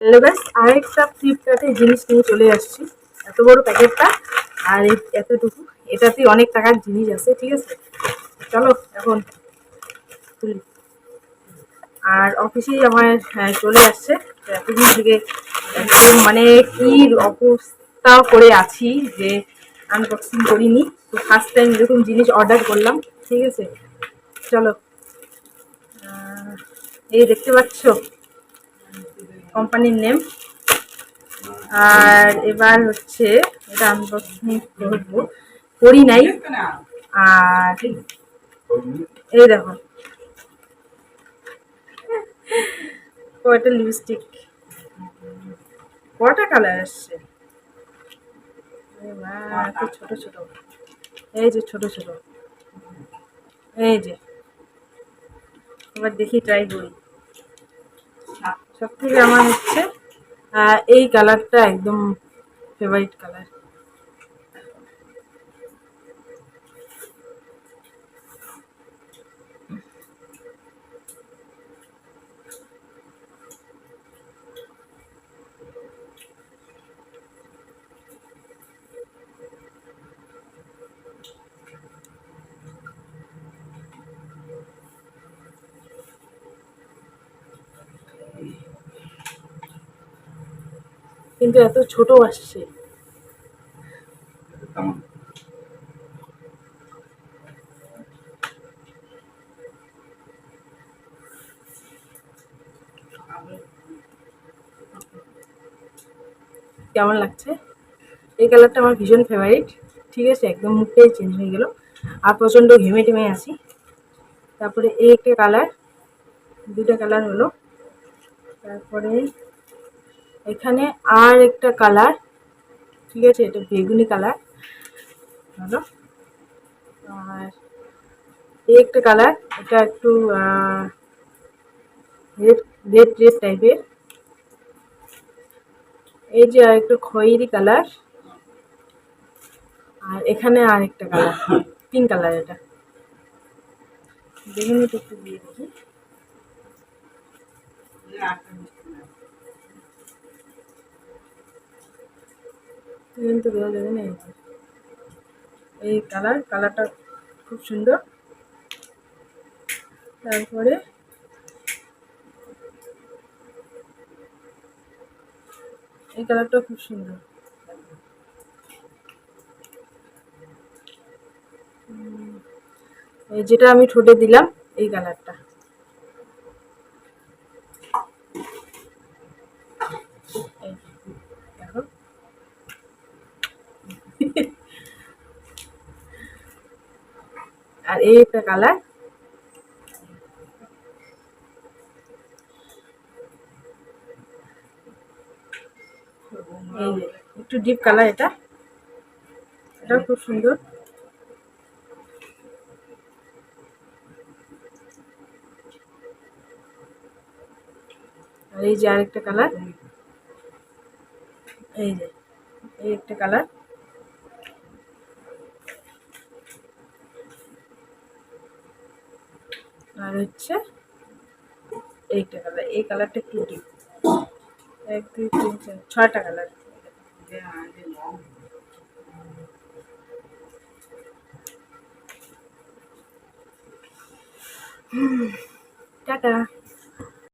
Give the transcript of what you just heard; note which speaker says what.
Speaker 1: Hello guys আরেকটা ফ্লিপকার্টে জিনিস নিয়ে চলে আসছি। এত বড় প্যাকেটটা আর এতটুকু। এটাতে অনেক টাকার জিনিস আছে ঠিক আছে? চলো এখন তুলি আর অফিসেই আমার হ্যাঁ, চলে আসছে। এতদিন থেকে মানে কি অবস্থা করে আছি যে আনবক্সিং করিনি। তো ফার্স্ট টাইম এরকম জিনিস অর্ডার করলাম ঠিক আছে? চলো। এই দেখতে পাচ্ছ? কোম্পানির নেম। আর এবার হচ্ছে এটা আনবক্সিং করব করি নাই। আর এই দেখো। কয়টা লিপস্টিক কটা কালার আসছে? ছোট ছোট। এই যে ছোট ছোট। এই যে। এবার দেখি ট্রাই করি। সব থেকে আমার হচ্ছে এই কালারটা একদম ফেভারিট কালার কিন্তু এত ছোট আসছে। কেমন? লাগছে? এই কালারটা আমার ভীষণ ফেভারিট ঠিক আছে একদম মুখটাই চেঞ্জ হয়ে গেল। আর প্রচণ্ড ঘেমে টেমে আছি। তারপরে এই একটা কালার দুটা কালার হলো। তারপরে এখানে আর একটা কালার, ঠিক আছে? এটা বেগুনি কালার। হলো? আর এই একটা কালার, এটা একটু রেড রেড রেড টাইপের এই যে আর একটু খয়েরি কালার। আর এখানে আর একটা কালার, পিঙ্ক কালার এটা। বেগুনিটা একটু দিয়ে দেখি। কিন্তু দেওয়া যাবে না এই এই কালার কালারটা খুব সুন্দর। তারপরে এই কালারটা খুব সুন্দর। এই যেটা আমি ঠোঁটে দিলাম, এই কালারটা আর এই একটা কালার। এই একটু ডিপ কালার এটা। এটাও খুব সুন্দর। আর এই যে আরেকটা কালার এই যে, এই একটা কালার আর হচ্ছে এইটা কালার এই কালারটা একটু ডিপ এক, দুই, তিন, চার, ছয়টা কালার টাটা।